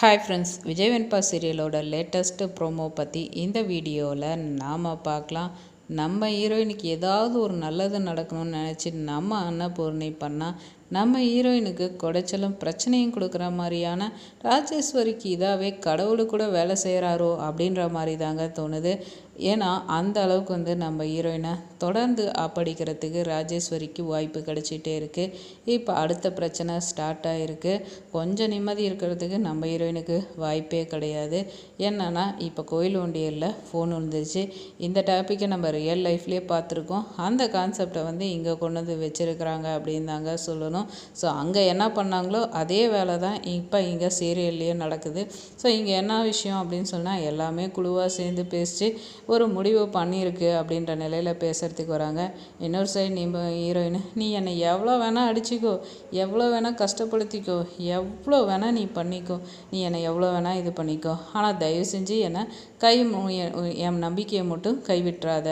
Hi friends Vijay Venba சீரியலோட latest promo பற்றி இந்த வீடியோவில் நாம் பார்க்கலாம். நம்ம ஹீரோயினுக்கு ஏதாவது ஒரு நல்லது நடக்கணும்னு நினச்சி நம்ம அன்னபூர்ணி பண்ணால் நம்ம ஹீரோயினுக்கு குடைச்சலும் பிரச்சனையும் கொடுக்குற மாதிரியான ராஜேஸ்வரிக்கு இதாகவே கடவுளு கூட வேலை செய்கிறாரோ அப்படின்ற மாதிரி தாங்க தோணுது. ஏன்னா அந்த அளவுக்கு வந்து நம்ம ஹீரோயினை தொடர்ந்து ஆப்படிக்கிறதுக்கு ராஜேஸ்வரிக்கு வாய்ப்பு கிடைச்சிட்டே இருக்குது இப்போ அடுத்த பிரச்சனை ஸ்டார்ட் ஆகிருக்கு கொஞ்சம் நிம்மதி இருக்கிறதுக்கு நம்ம ஹீரோயினுக்கு வாய்ப்பே கிடையாது. என்னன்னா இப்போ கோயில் ஒண்டியலில் ஃபோன் விழுந்துருச்சு. இந்த டாப்பிக்கை நம்ம ரியல் லைஃப்லேயே பார்த்துருக்கோம். அந்த கான்செப்டை வந்து இங்கே கொண்டு வந்து வச்சுருக்கிறாங்க அப்படின்னு தாங்க சொல்லணும். பண்ணணும். ஸோ அங்கே என்ன பண்ணாங்களோ அதே வேலை தான் இப்போ இங்கே சீரியல்லையே நடக்குது. ஸோ இங்கே என்ன விஷயம் அப்படின்னு சொன்னால் எல்லாமே குழுவாக சேர்ந்து பேசிச்சு ஒரு முடிவு பண்ணியிருக்கு அப்படின்ற நிலையில் பேசுகிறதுக்கு வராங்க. இன்னொரு சைடு நீ ஹீரோயின் நீ என்னை எவ்வளோ வேணால் அடிச்சிக்கோ எவ்வளோ வேணால் கஷ்டப்படுத்திக்கோ எவ்வளோ வேணால் நீ பண்ணிக்கோ நீ என்னை எவ்வளோ வேணால் இது பண்ணிக்கோ. ஆனால் தயவு செஞ்சு என்னை கை என் நம்பிக்கையை மட்டும் கைவிட்டுறாத.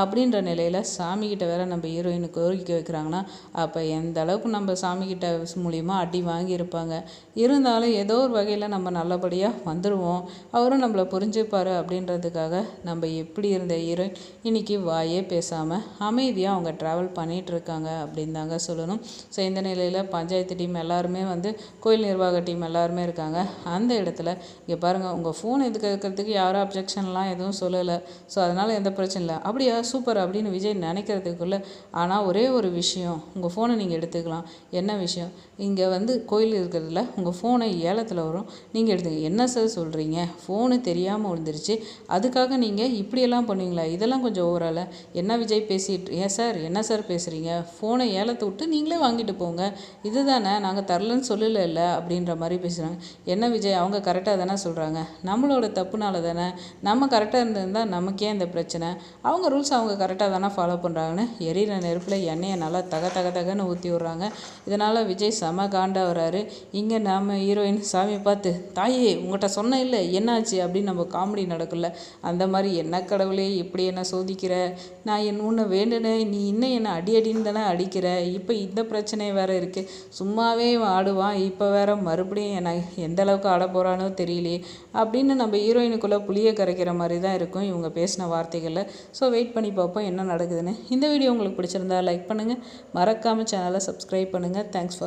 அப்படின்ற நிலையில் சாமிக்கிட்ட வேற நம்ம ஹீரோயின் கோரிக்கை வைக்கிறாங்கன்னா அப்போ எந்த அளவுக்கு நம்ம சாமிக்கிட்ட மூலியமா அடி வாங்கியிருப்பாங்க? இருந்தாலும் ஏதோ ஒரு வகையில் நம்ம நல்லபடியாக வந்துடுவோம் அவரும் நம்மளை புரிஞ்சுப்பார் அப்படின்றதுக்காக நம்ம எப்படி இருந்த ஹீரோயின் இன்னைக்கு வாயே பேசாமல் அமைதியாக அவங்க ட்ராவல் பண்ணிகிட்ருக்காங்க அப்படின்னு தாங்க சொல்லணும். ஸோ இந்த நிலையில் பஞ்சாயத்து டீம் எல்லாருமே வந்து கோயில் நிர்வாக டீம் எல்லாருமே இருக்காங்க. அந்த இடத்துல இங்கே பாருங்கள் உங்கள் ஃபோன் எதுக்கு இருக்கிறதுக்கு யாரும் அப்ஜெக்ஷன்லாம் எதுவும் சொல்லலை. ஸோ அதனால் எந்த பிரச்சனை இல்லை. அப்படியா சூப்பர் அப்படின்னு விஜய் நினைக்கிறதுக்குள்ள ஆனால் ஒரே ஒரு விஷயம் உங்கள் ஃபோனை நீங்கள் எடுத்துக்கலாம். என்ன விஷயம்? இங்கே வந்து கோயில் இருக்கிறதுல உங்கள் ஃபோனை ஏலத்தில் வரும். நீங்கள் எடுத்துங்க. என்ன சார் சொல்கிறீங்க ஃபோனு தெரியாமல் விழுந்துருச்சு. அதுக்காக நீங்கள் இப்படியெல்லாம் பண்ணுவீங்களா? இதெல்லாம் கொஞ்சம் ஓவரால் என்ன விஜய் பேசிட்டு ஏன் சார் என்ன சார் பேசுகிறீங்க ஃபோனை ஏலத்தை விட்டு நீங்களே வாங்கிட்டு போங்க. இது தானே நாங்கள் தரலன்னு சொல்லலை இல்லை அப்படின்ற மாதிரி பேசுகிறாங்க என்ன விஜய் அவங்க கரெக்டாக தானே சொல்கிறாங்க நம்மளோட தப்புனால தானே? நம்ம கரெக்டாக இருந்திருந்தால் நமக்கே இந்த பிரச்சனை. அவங்க ரூல்ஸ் அவங்க கரெக்டாக தானே ஃபாலோ பண்ணுறாங்கன்னு எரியிற நெருப்பில் எண்ணெயை நல்லா தக தக தகன்னு ஊற்றி விட்றாங்க. இதனால் விஜய் செம காண்டா வராரு இங்கே நாம் ஹீரோயின் சாமியை பார்த்து தாயே உங்கள்கிட்ட சொன்ன இல்லை என்னாச்சு? அப்படின்னு நம்ம காமெடி நடக்கல அந்த மாதிரி என்ன கடவுளே இப்படி என்ன சோதிக்கிற? நான் என் உன்னை வேண்டுனேன் நீ இன்னும் என்னை அடி அடின்னு தானே அடிக்கிற? இப்போ இந்த பிரச்சனை வேறு இருக்குது சும்மாவே ஆடுவான். இப்போ வேற மறுபடியும் என்ன எந்த அளவுக்கு ஆட போகிறானோ தெரியலையே. அப்படின்னு நம்ம ஹீரோயினுக்குள்ளே புளியை கரைக்கிற மாதிரி தான் இருக்கும் இவங்க பேசின வார்த்தைகளில். ஸோ வெயிட் பண்ணி பார்ப்போம் என்ன நடக்குதுன்னு. இந்த வீடியோ உங்களுக்கு பிடிச்சிருந்தா லைக் பண்ணுங்கள் மறக்காமல் சேனலை சப்ஸ்கிரைப் பண்ணுங்கள் தேங்க்ஸ் ஃபார்